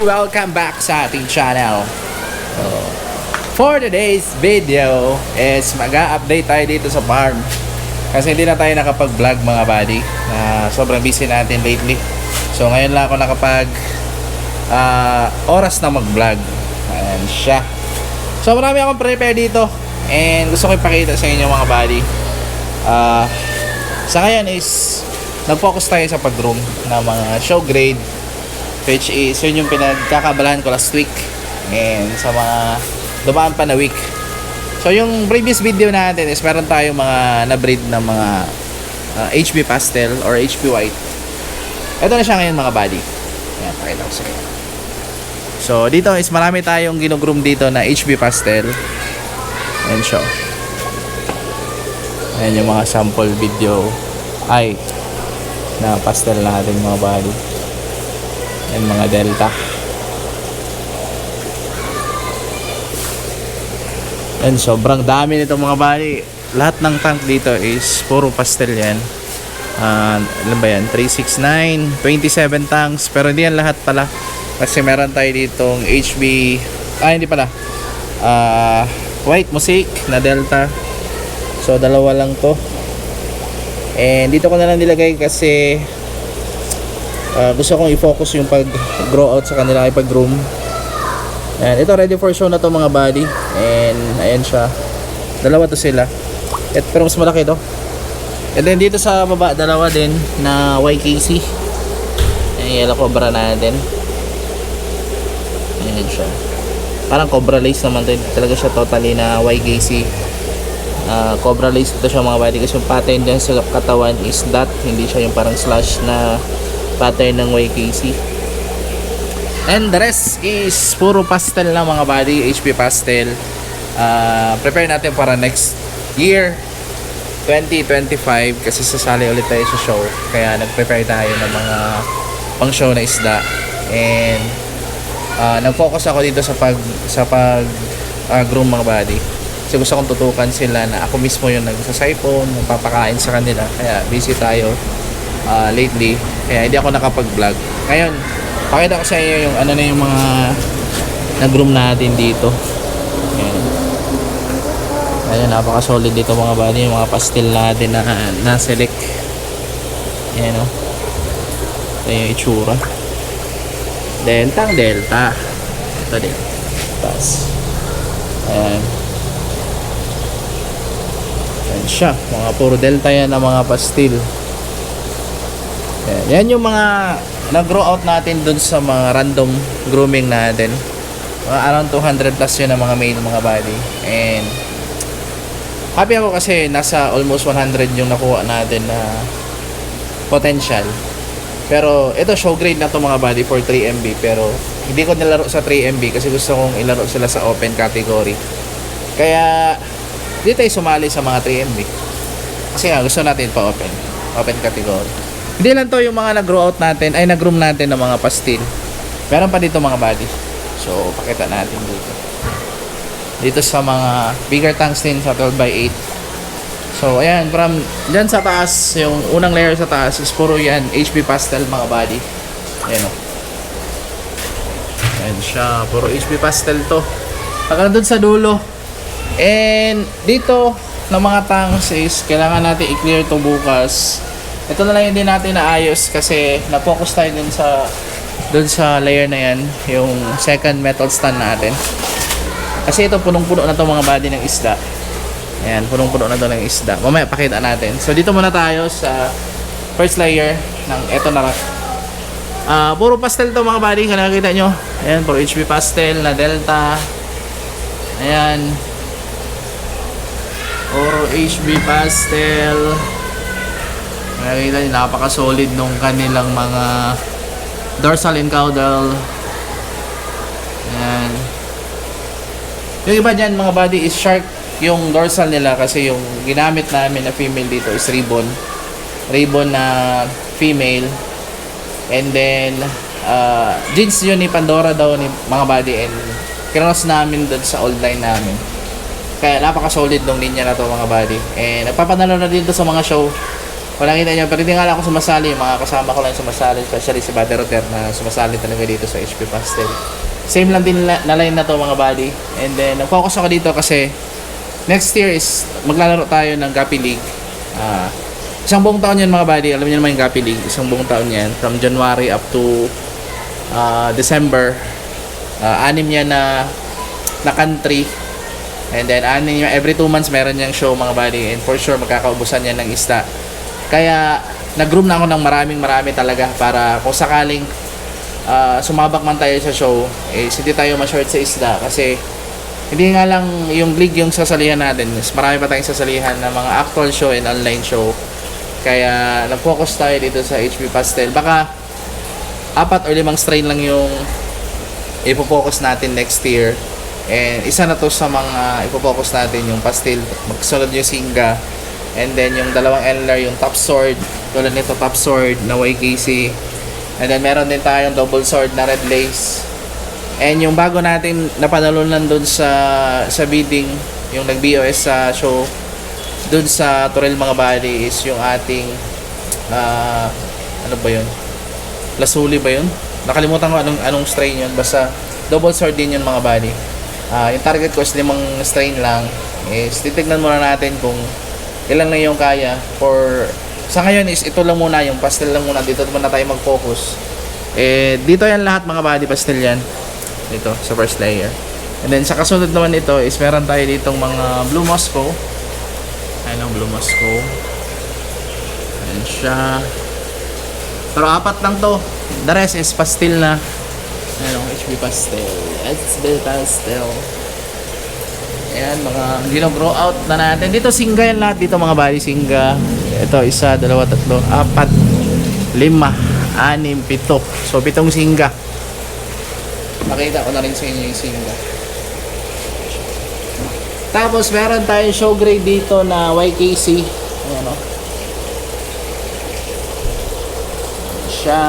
welcome back sa ating channel. So, for today's video is mag-update tayo dito sa farm. Kasi hindi na tayo nakapag-vlog mga buddy. Na sobrang busy natin lately. So ngayon lang ako nakapag ah, oras na mag-vlog. Ayan siya. So marami akong prepare dito. And gusto ko ipakita sa inyo mga buddy. Ah, sa ngayon is nag-focus tayo sa pag-groom ng mga show grade which is yun yung pinagkakabalahan ko last week and sa mga dumaan pa na week. So yung previous video natin is meron tayong mga na-breed ng mga uh, HB pastel or HB white. Ito na siya ngayon mga buddy. Yan pakita ko sa inyo. So dito is marami tayong ginugroom dito na HB pastel. And show ayan yung mga sample video ay na pastel natin mga buddy Yan mga delta. Yan, sobrang dami nito mga buddy. Lahat ng tank dito is puro pastel yan. Uh, alam ba yan? 369, 27 tanks. Pero hindi yan lahat pala. Kasi meron tayo ditong HB, ah hindi pala. Ah, white mosaic na delta. So dalawa lang to. And dito ko na lang nilagay kasi uh, gusto kong i-focus yung pag-grow out sa kanila ay pag-groom. Ayan, ito ready for show na to mga buddy. And ayan siya. Dalawa to sila. Et, pero mas malaki to. And then dito sa baba, dalawa din na YKC. Ayan, yellow cobra natin. Ayan siya. Parang cobra lace naman to. Talaga siya totally na YKC. Uh, cobra lace ito siya mga buddy kasi yung pattern dyan sa katawan is dot hindi siya yung parang slash na pattern ng YKC and the rest is puro pastel na mga buddy. HP pastel. Uh, prepare natin para next year 2025 kasi sasali ulit tayo sa show. Kaya nag-prepare tayo ng mga pang show na isda. And uh, nag-focus ako dito sa pag sa pag uh, groom mga buddy. Kasi gusto kong tutukan sila na ako mismo yung nagsasipon, nagpapakain sa kanila. Kaya busy tayo uh, lately. Kaya hindi ako nakapag-vlog. Ngayon, pakita ko sa inyo yung ano na yung mga nag-room natin dito. Ayan. Ayan, napaka-solid dito mga buddy. Yung mga pastel natin na na-select. Ayan o. Ito yung itsura. Deltang delta. Ito din. Tapos. Ayan. Yan siya. Mga puro delta yan ng mga pastil. Yan, yan yung mga nag-grow out natin dun sa mga random grooming natin. Mga around 200 plus yun ang mga male mga body. And happy ako kasi nasa almost 100 yung nakuha natin na potential. Pero ito show grade na to mga body for 3MB pero hindi ko nilaro sa 3MB kasi gusto kong ilaro sila sa open category. Kaya hindi tayo sumali sa mga 3MB. Kasi nga, gusto natin pa open. Open category. Hindi lang to yung mga nag-grow out natin, ay nag-room natin ng mga pastil. Meron pa dito mga body. So, pakita natin dito. Dito sa mga bigger tanks din sa 12 by 8. So, ayan, from dyan sa taas, yung unang layer sa taas is puro yan, HB pastel mga body. Ayan o. Ayan siya, puro HB pastel to. Pagka nandun sa dulo, And dito ng mga tanks is kailangan natin i-clear to bukas. Ito na lang yung din natin naayos kasi na-focus tayo dun sa dun sa layer na yan, yung second metal stand natin. Kasi ito punong-puno na to mga body ng isda. Ayan, punong-puno na to ng isda. Mamaya pakita natin. So dito muna tayo sa first layer ng eto na. Ah, puro pastel to mga body, kung nakikita nyo. Ayan, puro HB pastel na delta. Ayan, Oro HB Pastel. Nakikita nyo, napaka-solid nung kanilang mga dorsal and caudal. Ayan. Yung iba dyan, mga body is shark yung dorsal nila kasi yung ginamit namin na female dito is ribbon. Ribbon na female. And then, uh, jeans yun ni Pandora daw ni mga body and cross namin doon sa old line namin. Kaya napaka-solid nung linya na to mga buddy. And nagpapanalo na dito sa mga show. Kung nakita nyo, pero hindi nga ako sumasali. Mga kasama ko lang sumasali, especially si Buddy Roter na sumasali talaga dito sa HP Pastel. Same lang din na, na line na to mga buddy. And then, nag-focus ako dito kasi next year is maglalaro tayo ng Gapi League. Ah, isang buong taon yan mga buddy. Alam niyo naman yung Gapi League. Isang buong taon yan. From January up to ah, December. Ah, anim yan na na country. And then, anim, every two months meron niyang show mga buddy. And for sure, magkakaubusan yan ng isda. Kaya, nag-room na ako ng maraming marami talaga para kung sakaling ah, sumabak man tayo sa show, eh, hindi tayo ma-short sa isda kasi hindi nga lang yung league yung sasalihan natin. Mas marami pa tayong sasalihan ng mga actual show and online show. Kaya nag-focus tayo dito sa HB Pastel. Baka apat o limang strain lang yung ipo-focus natin next year. And isa na to sa mga ipo-focus natin yung pastel, magsunod yung singa. And then yung dalawang Enlar, yung top sword, tulad nito top sword na YKC. And then meron din tayong double sword na red lace. And yung bago natin napanalunan dun sa sa bidding, yung nag-BOS sa show, dun sa Torel mga body is yung ating ah, ano ba yun? Lasuli ba yun? Nakalimutan ko anong, anong strain yun. Basta double sword din yun mga body. Ah, yung target ko is limang strain lang. Is titignan muna natin kung ilan na yung kaya. For sa ngayon is ito lang muna yung pastel lang muna. Dito muna tayo mag-focus. Eh, dito yan lahat mga body pastel yan. Dito sa first layer. And then sa kasunod naman ito is meron tayo ditong mga blue Moscow. Ayan ang blue Moscow. Ayan siya. Pero apat lang to. The rest is pastel na. Ang HB pastel. HB pastel. Ayan, mga gino-grow out na natin. Dito singga yan lahat. Dito mga bali singga. Ito, isa, dalawa, tatlo, apat, lima, anim, pito. So, pitong singga. Makita ko na rin sa inyo yung singga. Tapos, meron tayong show grade dito na YKC. Ayan o. Siya.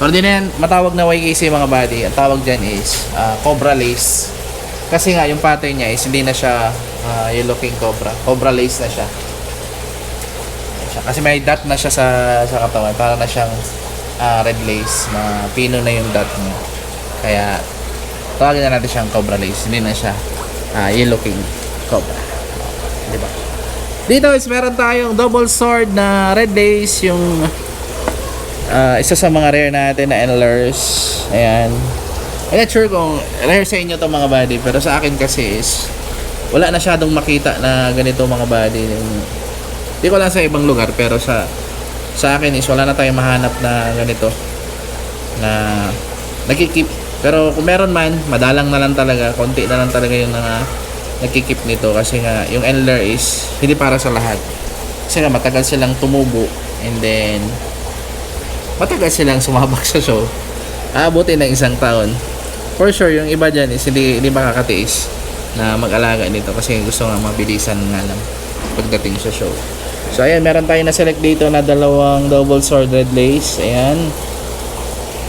Pero din yan, matawag na YKC mga buddy. Ang tawag dyan is ah, Cobra Lace. Kasi nga, yung pattern niya is hindi na siya ah, yellow king cobra. Cobra Lace na siya. Kasi may dot na siya sa, sa katawan. Para na siyang ah, red lace na pino na yung dot niya. Kaya, tawagin na natin siyang Cobra Lace. Hindi na siya ah, yellow king cobra. Di ba? Dito is meron tayong double sword na red lace. Yung Ah, isa sa mga rare natin na NLRs. Ayan. I'm not sure kung rare sa inyo to mga body, pero sa akin kasi is wala na syadong makita na ganito mga body. Hindi ko lang sa ibang lugar, pero sa sa akin is wala na tayong mahanap na ganito na nagkikip. Pero kung meron man, madalang na lang talaga, konti na lang talaga yung mga nagkikip nito kasi nga yung NLR is hindi para sa lahat. Kasi nga matagal silang tumubo and then matagal silang sumabak sa show. Aabutin ng isang taon. For sure, yung iba dyan is hindi, hindi makakatiis na mag-alaga nito kasi gusto nga mabilisan nga lang pagdating sa show. So, ayan, meron tayo na select dito na dalawang double sword red lace. Ayan.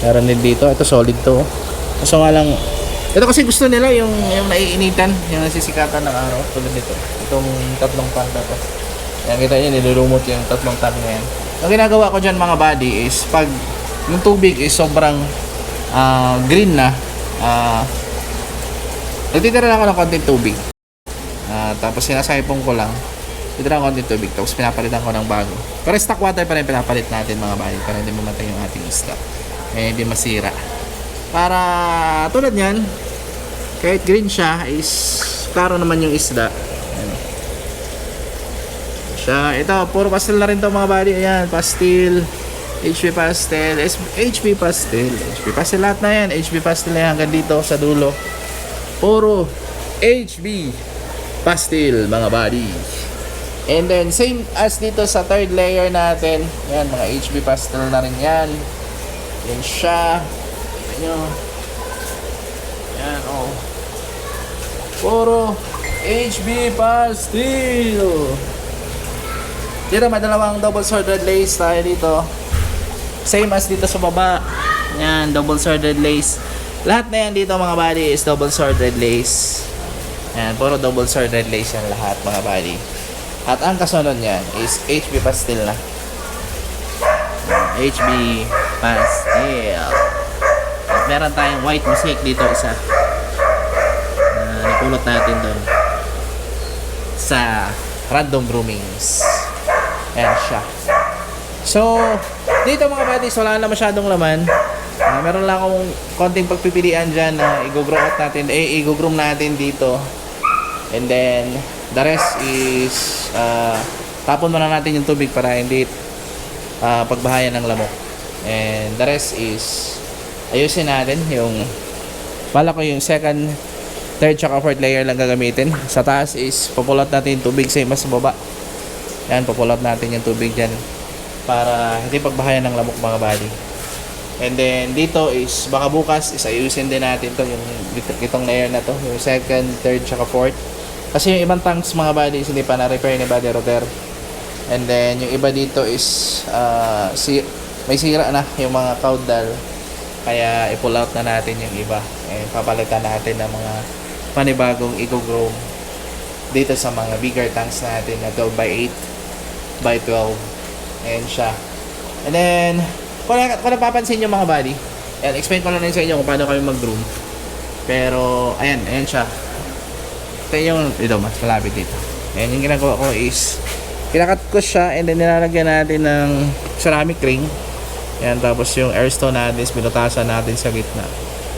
Meron din dito. Ito solid to. Kaso nga lang, ito kasi gusto nila yung, yung naiinitan, yung nasisikatan ng araw. Tulad nito. Itong tatlong pan na to. Yan, kita nyo, nilulumot yung tatlong tan na yan. Ang ginagawa ko dyan mga buddy is pag yung tubig is sobrang ah, green na, ah nagtitira lang ako ng konting tubig. Ah, tapos sinasaypong ko lang. Titira ng konting tubig. Tapos pinapalitan ko ng bago. Pero stock water pa rin pinapalit natin mga buddy para hindi mamatay yung ating stock. Eh, hindi masira. Para tulad yan, kahit green siya is klaro naman yung isda. Siya, ito, puro pastel na rin to mga buddy. Ayan, pastel, HB pastel, HB pastel, HB pastel lahat na yan. HB pastel na yan hanggang dito sa dulo. Puro HB pastel mga buddy. And then, same as dito sa third layer natin. Yan, mga HB pastel na rin yan. Yan siya. Tignan nyo. Yan, oh. Puro HB pastel. Dito may dalawang double sword red lace tayo dito. Same as dito sa baba. Yan, double sword red lace. Lahat na yan dito mga buddy is double sword red lace. Yan, puro double sworded lace yan lahat mga buddy. At ang kasunod niyan is HB pastel na. HB pastel. At meron tayong white mosaic dito isa. Na napulot natin doon sa random groomings. Ayan siya. So, dito mga buddies, wala na masyadong laman. Ah, meron lang akong konting pagpipilian dyan na i-grow out natin, eh, i-groom natin dito. And then, the rest is, ah, tapon muna natin yung tubig para hindi ah, pagbahayan ng lamok. And the rest is, ayusin natin yung, bala ko yung second, third, tsaka fourth layer lang gagamitin. Sa taas is, papulot natin yung tubig sa mas baba. Yan, papulot natin yung tubig dyan para hindi pagbahayan ng lamok mga body. And then dito is baka bukas is ayusin din natin to yung itong layer na to, yung second, third, tsaka fourth. Kasi yung ibang tanks mga bodies hindi pa na-repair ni Body Roter. And then yung iba dito is ah, si may sira na yung mga caudal. Kaya i-pull out na natin yung iba. And papalitan natin ng mga panibagong eco-groom dito sa mga bigger tanks natin na 12 by 8 by 12 Ayan siya. And then, kung, kung napapansin nyo mga buddy, ayan, explain ko lang sa inyo kung paano kami mag-groom. Pero, ayan, ayan siya. Ito yung, ito, mas malapit dito. Ayan, yung ginagawa ko is, kinakat ko siya and then nilalagyan natin ng ceramic ring. Ayan, tapos yung airstone natin is binutasan natin sa gitna.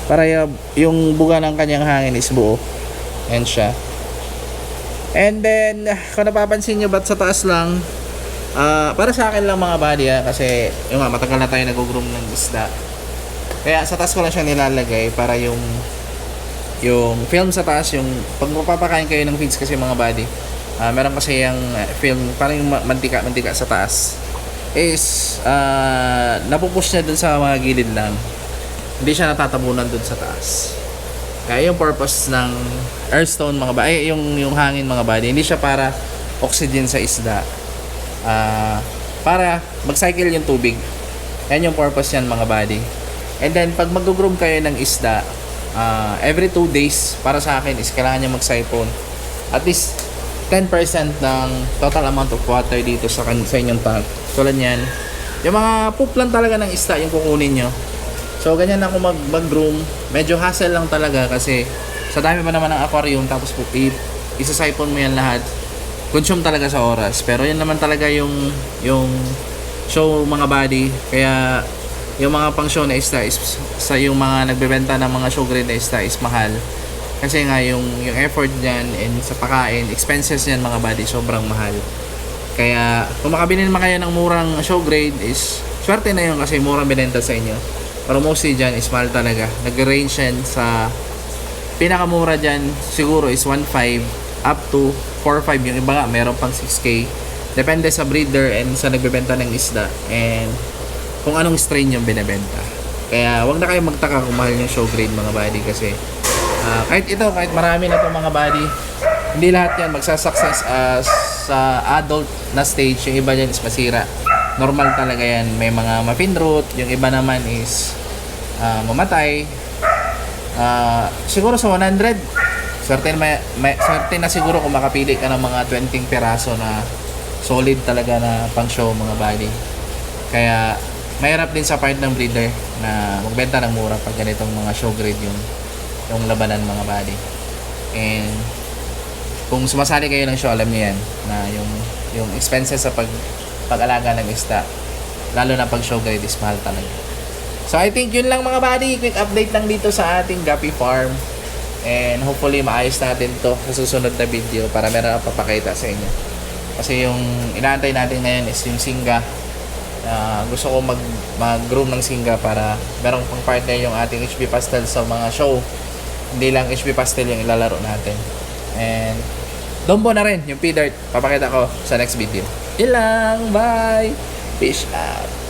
Para yung, yung buga ng kanyang hangin is buo. Ayan siya. And then, kung napapansin nyo, ba't sa taas lang, Ah, para sa akin lang mga buddy ah, kasi yung nga matagal na tayo nag-groom ng isda. Kaya sa taas ko lang siya nilalagay para yung yung film sa taas, yung pag mapapakain kayo ng feeds kasi mga buddy, ah meron kasi yung ah, film, parang yung ma- mantika, mantika sa taas is ah napupush niya dun sa mga gilid lang. Hindi siya natatabunan dun sa taas. Kaya yung purpose ng earthstone mga ba ay yung yung hangin mga buddy, hindi siya para oxygen sa isda. Ah, para mag-cycle yung tubig. Yan yung purpose yan mga buddy. And then pag mag-groom kayo ng isda, ah, every 2 days para sa akin is kailangan niya mag-siphon. At least 10% ng total amount of water dito sa, sa inyong tank. Tulad yan. Yung mga poop lang talaga ng isda yung kukunin nyo. So ganyan ako mag mag-groom. Medyo hassle lang talaga kasi sa dami pa naman ng aquarium tapos po i- isa-siphon mo yan lahat. Consume talaga sa oras. Pero yan naman talaga yung yung show mga body. Kaya yung mga pang show na isda is sa yung mga nagbebenta ng mga show grade na isda is mahal. Kasi nga yung yung effort diyan and sa pakain, expenses niyan mga body sobrang mahal. Kaya kung makabili naman kayo ng murang show grade is swerte na yun kasi murang binenta sa inyo. Pero mostly dyan is mahal talaga. Nag-range yan sa pinakamura dyan siguro is 1.5 up to 4.5 yung iba nga meron pang 6k depende sa breeder and sa nagbebenta ng isda and kung anong strain yung binebenta. Kaya wag na kayo magtaka kung mahal yung show grade mga body kasi ah, kahit ito kahit marami na to mga body hindi lahat yan magsasuccess as sa adult na stage. Yung iba dyan is masira. Normal talaga yan. May mga muffin root. Yung iba naman is ah, mamatay. Ah, siguro sa 100 certain may, may certain na siguro kung makapili ka ng mga 20 peraso na solid talaga na pang show mga body kaya mahirap din sa part ng breeder na magbenta ng mura pag ganitong mga show grade yung yung labanan mga body and kung sumasali kayo ng show alam niyo yan na yung yung expenses sa pag pag-alaga ng isda lalo na pag show grade is mahal talaga. So I think yun lang mga buddy, quick update lang dito sa ating Gapi Farm. And hopefully maayos natin to sa susunod na video para meron akong papakita sa inyo. Kasi yung inaantay natin ngayon is yung Singa. Ah, gusto ko mag, mag-groom ng Singa para merong pang partner yung ating HB Pastel sa mga show. Hindi lang HB Pastel yung ilalaro natin. And Dombo na rin yung P-Dirt. Papakita ko sa next video. Yun lang. Bye! Fish out.